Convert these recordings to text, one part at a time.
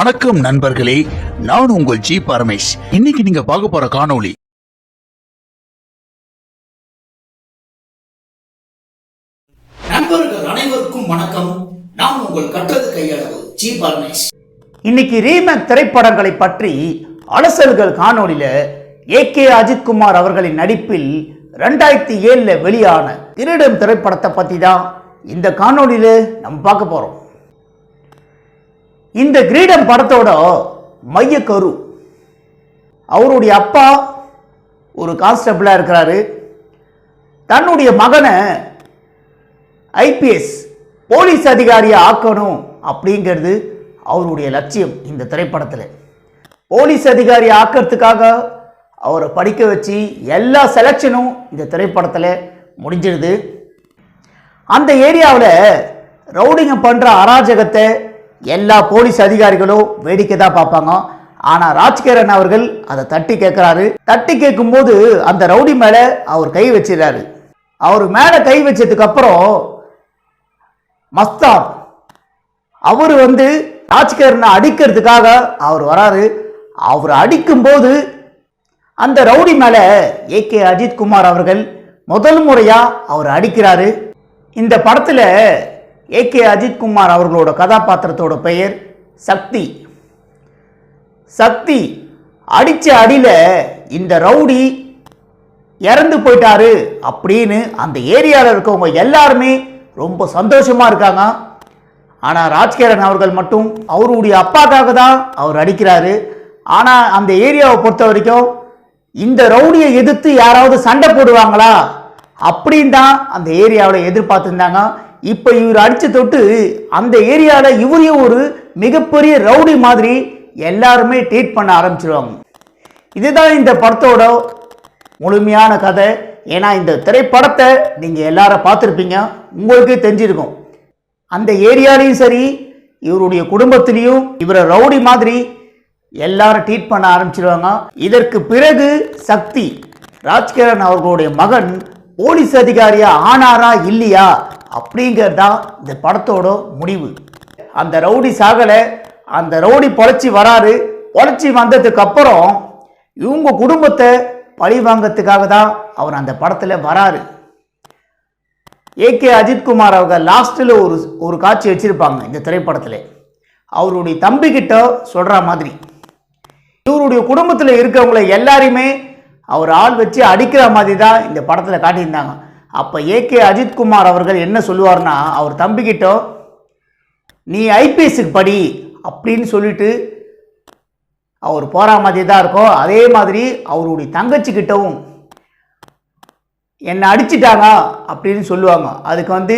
வணக்கம் நண்பர்களே நான் உங்கள் ஜி பரமேஷ். இன்னைக்கு நீங்க பார்க்க போற காணொளி நண்பர்கள் அனைவருக்கும் வணக்கம். நான் உங்கள் கற்றது கையளவு ஜி பரமேஷ். இன்னைக்கு ரீமேக் திரைப்படங்களை பற்றி அலசல்கள் காணொளியில ஏ கே அஜித்குமார் அவர்களின் நடிப்பில் ரெண்டாயிரத்தி ஏழுல வெளியான திருடம் திரைப்படத்தை பத்தி தான் இந்த காணொளியில நம்ம பார்க்க போறோம். இந்த கிரீடம் படத்தோட மையக்கரு அவருடைய அப்பா ஒரு கான்ஸ்டபிளாக இருக்கிறாரு. தன்னுடைய மகனை ஐபிஎஸ் போலீஸ் அதிகாரியை ஆக்கணும் அப்படிங்கிறது அவருடைய லட்சியம் இந்த திரைப்படத்தில். போலீஸ் அதிகாரி ஆக்கிறதுக்காக அவரை படிக்க வச்சு எல்லா செலெக்ஷனும் இந்த திரைப்படத்தில் முடிஞ்சிடுது. அந்த ஏரியாவில் ரவுடிங்க பண்ணுற அராஜகத்தை எல்லா போலீஸ் அதிகாரிகளும் வேடிக்கை தான் பார்ப்பாங்க. ஆனால் ராஜ்கேரன் அவர்கள் அதை தட்டி கேட்குறாரு. தட்டி கேட்கும்போது அந்த ரவுடி மேலே அவர் கை வச்சிடறாரு. அவர் மேலே கை வச்சதுக்கப்புறம் அப்புறம் அவர் வந்து ராஜ்கேரனை அடிக்கிறதுக்காக அவர் வராரு. அவர் அடிக்கும்போது அந்த ரவுடி மேலே ஏ கே அஜித்குமார் அவர்கள் முதல் முறையாக அவர் அடிக்கிறாரு. இந்த படத்தில் ஏ கே அஜித்குமார் அவர்களோட கதாபாத்திரத்தோட பெயர் சக்தி. சக்தி அடித்த அடியில் இந்த ரவுடி இறந்து போயிட்டாரு அப்படின்னு அந்த ஏரியாவில் இருக்கவங்க எல்லாருமே ரொம்ப சந்தோஷமாக இருக்காங்க. ஆனால் ராஜ்கிரண் அவர்கள் மட்டும் அவருடைய அப்பாக்காக தான் அவர் அடிக்கிறாரு. ஆனால் அந்த ஏரியாவை பொறுத்த வரைக்கும் இந்த ரவுடியை எதிர்த்து யாராவது சண்டை போடுவாங்களா அப்படின்னு தான் அந்த ஏரியாவில் எதிர்பார்த்துருந்தாங்க. இப்போ இவர் அடித்து தொட்டு அந்த ஏரியாவில் இவரையும் ஒரு மிகப்பெரிய ரவுடி மாதிரி எல்லாருமே ட்ரீட் பண்ண ஆரம்பிச்சிருவாங்க. இதுதான் இந்த படத்தோட முழுமையான கதை. ஏன்னா இந்த திரைப்படத்தை நீங்கள் எல்லாரும் பார்த்துருப்பீங்க. உங்களுக்கே தெரிஞ்சிருக்கும். அந்த ஏரியாலையும் சரி இவருடைய குடும்பத்திலையும் இவரை ரவுடி மாதிரி எல்லாரும் ட்ரீட் பண்ண ஆரம்பிச்சிருவாங்க. இதற்கு பிறகு சக்தி ராஜ்கிரண் அவர்களுடைய மகன் போலீஸ் அதிகாரியா ஆனாரா இல்லையா அப்படிங்கிறது தான் இந்த படத்தோட முடிவு. அந்த ரவுடி சாகலை அந்த ரவுடி பொழைச்சி வராரு பொழைச்சி வந்ததுக்கு அப்புறம் இவங்க குடும்பத்தை பழி வாங்கிறதுக்காக தான் அவர் அந்த படத்தில் வராரு. ஏகே அஜித்குமார் அவங்க லாஸ்ட்டில் ஒரு ஒரு காட்சி வச்சுருப்பாங்க இந்த திரைப்படத்தில். அவருடைய தம்பிக்கிட்ட சொல்கிற மாதிரி. இவருடைய குடும்பத்தில் இருக்கவங்கள எல்லாரையுமே அவர் ஆள் வச்சு அடிக்கிற மாதிரி தான் இந்த படத்தில் காட்டியிருந்தாங்க. அப்போ ஏகே அஜித்குமார் அவர்கள் என்ன சொல்லுவார்னா அவர் தம்பிக்கிட்ட நீ ஐபிஎஸ்க்கு படி அப்படின்னு சொல்லிட்டு அவர் போகிற மாதிரி தான் இருக்கும் அதே மாதிரி அவருடைய தங்கச்சிக்கிட்டவும் என்னை அடிச்சிட்டாங்க அப்படின்னு சொல்லுவாங்க. அதுக்கு வந்து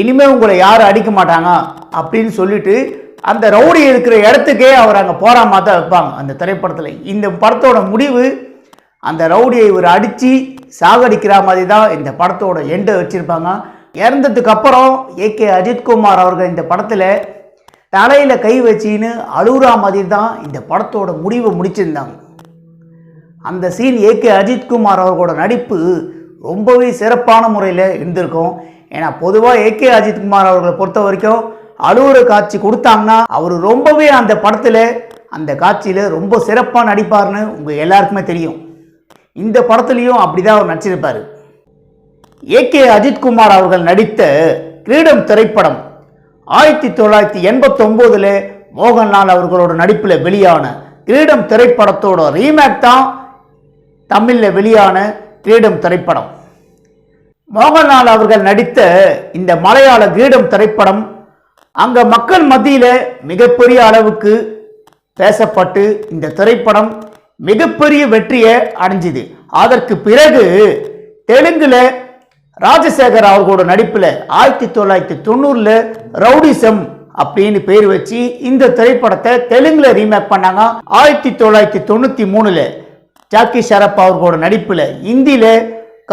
இனிமேல் உங்களை யாரும் அடிக்க மாட்டாங்க அப்படின்னு சொல்லிட்டு அந்த ரவுடி இருக்கிற இடத்துக்கே அவர் அங்கே போகிற மாதிரி தான் வைப்பாங்க அந்த திரைப்படத்தில். இந்த படத்தோட முடிவு அந்த ரவுடியை இவர் அடித்து சாகடிக்கிற மாதிரி தான் இந்த படத்தோட எண்டை வச்சுருப்பாங்க. இறந்ததுக்கு அப்புறம் ஏகே அஜித்குமார் அவர்கள் இந்த படத்தில் தலையில் கை வச்சின்னு அழுகுறா மாதிரி தான் இந்த படத்தோட முடிவை முடிச்சிருந்தாங்க. அந்த சீன் ஏகே அஜித்குமார் அவர்களோட நடிப்பு ரொம்பவே சிறப்பான முறையில் இருந்திருக்கும். ஏன்னா பொதுவாக ஏகே அஜித்குமார் அவர்களை பொறுத்த வரைக்கும் அழுகுற காட்சி கொடுத்தாங்கன்னா அவர் ரொம்பவே அந்த படத்தில் அந்த காட்சியில் ரொம்ப சிறப்பாக நடிப்பார்னு உங்கள் எல்லாருக்குமே தெரியும். இந்த படத்துலையும் அப்படி தான் அவர் நடிச்சிருப்பார். ஏகே அஜித்குமார் அவர்கள் நடித்த கிரீடம் திரைப்படம் ஆயிரத்தி தொள்ளாயிரத்தி எண்பத்தொம்போதில் மோகன்லால் அவர்களோட நடிப்பில் வெளியான கிரீடம் திரைப்படத்தோட ரீமேக் தான் தமிழில் வெளியான கிரீடம் திரைப்படம். மோகன்லால் அவர்கள் நடித்த இந்த மலையாள கிரீடம் திரைப்படம் அங்க மக்கள் மத்தியில் மிகப்பெரிய அளவுக்கு பேசப்பட்டு இந்த திரைப்படம் மிகப்பெரிய வெற்றியை அடைஞ்சுது. அதற்கு பிறகு தெலுங்குல ராஜசேகர் அவர்களோட நடிப்பில் ஆயிரத்தி தொள்ளாயிரத்தி தொண்ணூறில் ரவுடிசம் அப்படின்னு பேர் வச்சு இந்த திரைப்படத்தை தெலுங்குல ரீமேக் பண்ணாங்க. ஆயிரத்தி தொள்ளாயிரத்தி தொண்ணூற்றி மூணில் ஜாக்கி ஷரப் அவர்களோட நடிப்பில் இந்தியில்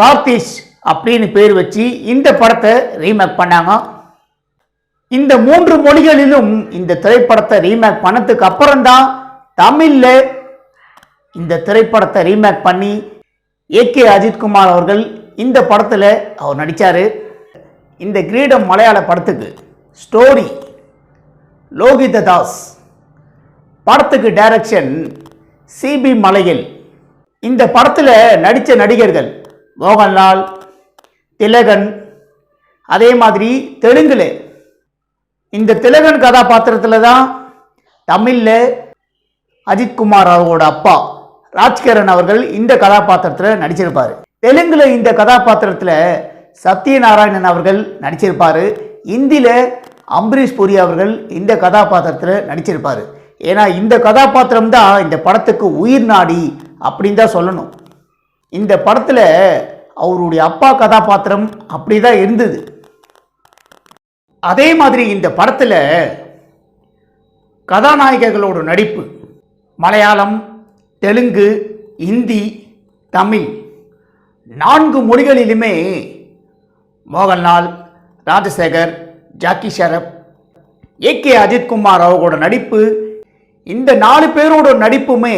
கார்த்திஷ் அப்படின்னு பேர் வச்சு இந்த படத்தை ரீமேக் பண்ணாங்க. இந்த மூன்று மொழிகளிலும் இந்த திரைப்படத்தை ரீமேக் பண்ணதுக்கு அப்புறம்தான் தமிழில் இந்த திரைப்படத்தை ரீமேக் பண்ணி ஏ கே அஜித்குமார் அவர்கள் இந்த படத்தில் அவர் நடித்தார் இந்த கிரீடம் மலையாள படத்துக்கு ஸ்டோரி லோகித தாஸ். படத்துக்கு டைரக்ஷன் சிபி மலையில். இந்த படத்தில் நடித்த நடிகர்கள் மோகன்லால் திலகன் அதே மாதிரி தெலுங்கில். இந்த திலகன் கதாபாத்திரத்தில் தான் தமிழில் அஜித்குமார் அவரோட அப்பா. ராஜ்கிரண் அவர்கள் இந்த கதாபாத்திரத்தில் நடிச்சிருப்பார். தெலுங்குல இந்த கதாபாத்திரத்தில் சத்யநாராயணன் அவர்கள் நடிச்சிருப்பார். இந்தியில் அம்பரீஷ் புரி அவர்கள் இந்த கதாபாத்திரத்தில் நடிச்சிருப்பார். ஏன்னா இந்த கதாபாத்திரம் தான் இந்த படத்துக்கு உயிர் நாடி அப்படின்னு தான் சொல்லணும். இந்த படத்தில் அவருடைய அப்பா கதாபாத்திரம் அப்படி தான் இருந்தது. அதே மாதிரி இந்த படத்தில் கதாநாயகர்களோட நடிப்பு மலையாளம் தெலுங்கு இந்தி தமிழ். நான்கு மொழிகளிலுமே Mohanlal Rajasekhar Jackie Shroff A K Ajithkumar அவர்களோட நடிப்பு இந்த நாலு பேரோட நடிப்புமே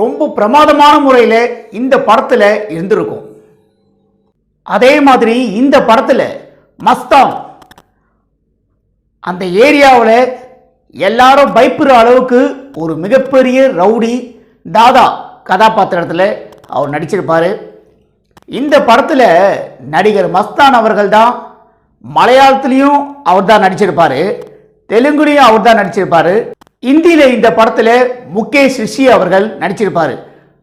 ரொம்ப பிரமாதமான முறையில் இந்த படத்தில் இருந்திருக்கும். அதே மாதிரி இந்த படத்தில் மஸ்தான் அந்த ஏரியாவில் எல்லாரும் பயப்படுற அளவுக்கு ஒரு மிகப்பெரிய ரவுடி தாதா கதாபாத்திரத்தில் அவர் நடிச்சிருப்பார். இந்த படத்தில் நடிகர் மஸ்தான் அவர்கள் தான் மலையாளத்துலேயும் அவர் தான் நடிச்சிருப்பார். தெலுங்குலேயும் அவர் தான் நடிச்சிருப்பார். இந்தியில் இந்த படத்தில் முகேஷ் ரிஷி அவர்கள் நடிச்சிருப்பார்.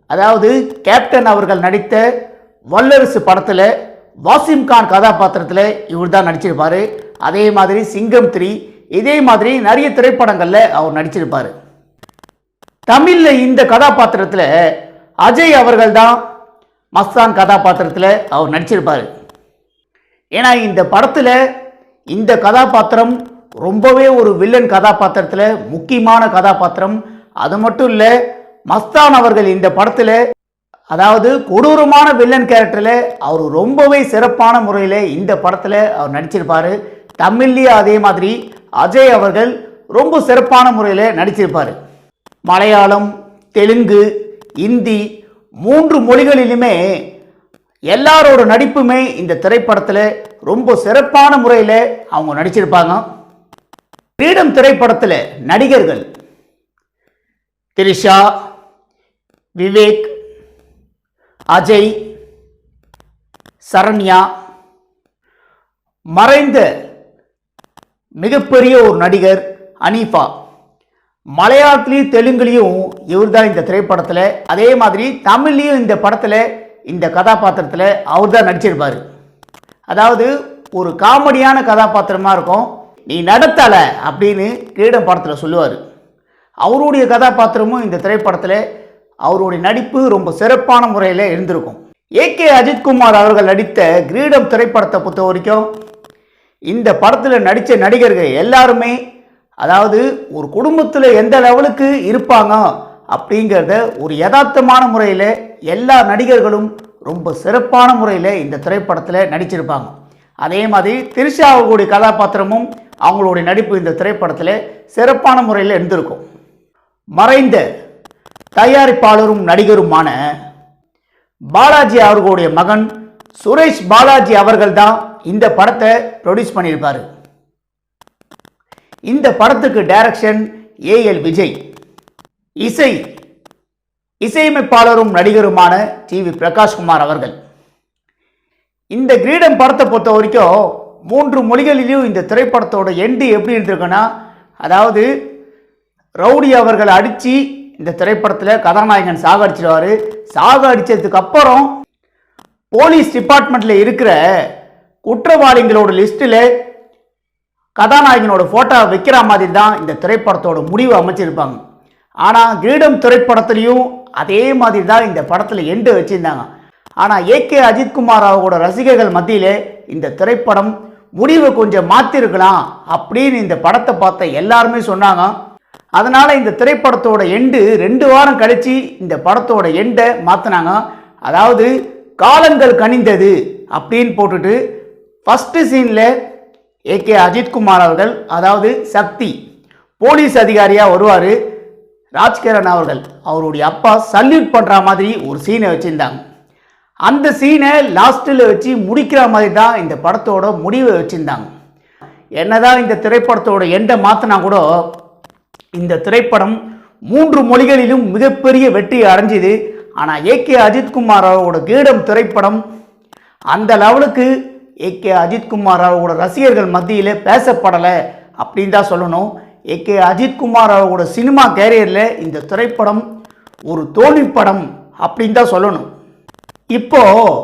அதாவது கேப்டன் அவர்கள் நடித்த வல்லரசு படத்தில் வாசிம் கான் கதாபாத்திரத்தில் இவர் தான் நடிச்சிருப்பார். அதே மாதிரி சிங்கம் த்ரீ இதே மாதிரி நிறைய திரைப்படங்களில் அவர் நடிச்சிருப்பார். தமிழில் இந்த கதாபாத்திரத்தில் அஜய் அவர்கள் தான் மஸ்தான் கதாபாத்திரத்தில் அவர் நடிச்சிருப்பார். ஏன்னா இந்த படத்தில் இந்த கதாபாத்திரம் ரொம்பவே ஒரு வில்லன் கதாபாத்திரத்தில் முக்கியமான கதாபாத்திரம். அது மட்டும் இல்லை மஸ்தான் அவர்கள் இந்த படத்தில் அதாவது கொடூரமான வில்லன் கேரக்டரில் அவர் ரொம்பவே சிறப்பான முறையில் இந்த படத்தில் அவர் நடிச்சிருப்பார். தமிழ்லேயே அதே மாதிரி அஜய் அவர்கள் ரொம்ப சிறப்பான முறையில் நடிச்சிருப்பார். மலையாளம் தெலுங்கு இந்தி மூன்று மொழிகளிலுமே எல்லாரோட நடிப்புமே இந்த திரைப்படத்தில் ரொம்ப சிறப்பான முறையில் அவங்க நடிச்சிருப்பாங்க. ஃப்ரீடம் திரைப்படத்தில் நடிகர்கள் திரிஷா விவேக் அஜய் சரண்யா மறைந்த மிகப்பெரிய ஒரு நடிகர் அனீஃபா மலையாளத்துலேயும் தெலுங்குலேயும் இவர் தான் இந்த திரைப்படத்தில். அதே மாதிரி தமிழ்லேயும் இந்த படத்தில் இந்த கதாபாத்திரத்தில் அவர் தான் நடிச்சிருப்பார். அதாவது ஒரு காமெடியான கதாபாத்திரமாக இருக்கும். நீ நடத்தலை அப்படின்னு கிரீடம் படத்தில் சொல்லுவார். அவருடைய கதாபாத்திரமும் இந்த திரைப்படத்தில் அவருடைய நடிப்பு ரொம்ப சிறப்பான முறையில் இருந்திருக்கும். ஏ கே அஜித்குமார் அவர்கள் நடித்த கிரீடம் திரைப்படத்தை பொறுத்த வரைக்கும் இந்த படத்தில் நடித்த நடிகர்கள் எல்லாருமே அதாவது ஒரு குடும்பத்தில் எந்த லெவலுக்கு இருப்பாங்க அப்படிங்கிறத ஒரு யதார்த்தமான முறையில் எல்லா நடிகர்களும் ரொம்ப சிறப்பான முறையில் இந்த திரைப்படத்தில் நடிச்சிருப்பாங்க. அதே மாதிரி திரிஷா அவர்களுடைய கதாபாத்திரமும் அவங்களுடைய நடிப்பு இந்த திரைப்படத்தில் சிறப்பான முறையில் இருந்திருக்கும். மறைந்த தயாரிப்பாளரும் நடிகருமான பாலாஜி அவர்களுடைய மகன் சுரேஷ் பாலாஜி அவர்கள் தான் இந்த படத்தை ப்ரொடியூஸ் பண்ணியிருப்பார். இந்த படத்துக்கு டைரக்ஷன் ஏஎல் விஜய். இசை இசையமைப்பாளரும் நடிகருமான டி வி பிரகாஷ்குமார் அவர்கள். இந்த கிரீடம் படத்தை பொறுத்த வரைக்கும் மூன்று மொழிகளிலும் இந்த திரைப்படத்தோட எண்டு எப்படி இருந்திருக்குன்னா அதாவது ரவுடி அவர்கள் அடித்து இந்த திரைப்படத்தில் கதாநாயகன் சாக அடிச்சிடுவார் சாக அடித்ததுக்கு அப்புறம் போலீஸ் டிபார்ட்மெண்ட்டில் இருக்கிற குற்றவாளிகளோட லிஸ்ட்டில் கதாநாயகனோட ஃபோட்டோ வைக்கிற மாதிரி தான் இந்த திரைப்படத்தோட முடிவு அமைச்சிருப்பாங்க. ஆனால் கிரீடம் திரைப்படத்துலையும் அதே மாதிரி தான் இந்த படத்தில் எண்டு வச்சுருந்தாங்க. ஆனால் ஏ கே அஜித்குமார் அவரோட ரசிகர்கள் மத்தியில் இந்த திரைப்படம் முடிவை கொஞ்சம் மாற்றிருக்கலாம் அப்படின்னு இந்த படத்தை பார்த்த எல்லாருமே சொன்னாங்க. அதனால் இந்த திரைப்படத்தோட எண்டு ரெண்டு வாரம் கழித்து இந்த படத்தோட எண்டை மாற்றினாங்க அதாவது காலங்கள் கனிந்தது அப்படின்னு போட்டுட்டு ஃபஸ்ட்டு சீனில் ஏ கே அஜித்குமார் அவர்கள் அதாவது சக்தி போலீஸ் அதிகாரியாக வருவார் ராஜ்கிரண் அவர்கள். அவருடைய அப்பா சல்யூட் பண்ணுற மாதிரி ஒரு சீனை வச்சுருந்தாங்க. அந்த சீனை லாஸ்ட்டில் வச்சு முடிக்கிற மாதிரி தான் இந்த படத்தோட முடிவை வச்சுருந்தாங்க. என்னதான் இந்த திரைப்படத்தோட எண்டை மாற்றினா கூட இந்த திரைப்படம் மூன்று மொழிகளிலும் மிகப்பெரிய வெற்றி அடைஞ்சுது. ஆனால் ஏகே அஜித்குமார் அவரோட கீடம் திரைப்படம் அந்த லெவலுக்கு ஏகே அஜித்குமார் அவர்களோட ரசிகர்கள் மத்தியில் பேசப்படலை அப்படின்னு தான் சொல்லணும். ஏகே அஜித்குமார் அவர்களோட சினிமா கேரியரில் இந்த திரைப்படம் ஒரு தோல்வி படம் அப்படின்னு தான் சொல்லணும். இப்போது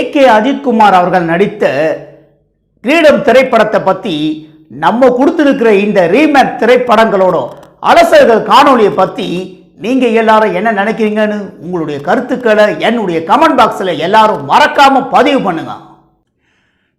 ஏகே அஜித்குமார் அவர்கள் நடித்த கிரீடம் திரைப்படத்தை பற்றி நம்ம கொடுத்துருக்கிற இந்த ரீமேக் திரைப்படங்களோட அலசர்கள் காணொளியை பற்றி நீங்கள் எல்லாரும் என்ன நினைக்கிறீங்கன்னு உங்களுடைய கருத்துக்களை என்னுடைய கமெண்ட் பாக்ஸில் எல்லாரும் மறக்காமல் பதிவு பண்ணுங்கள்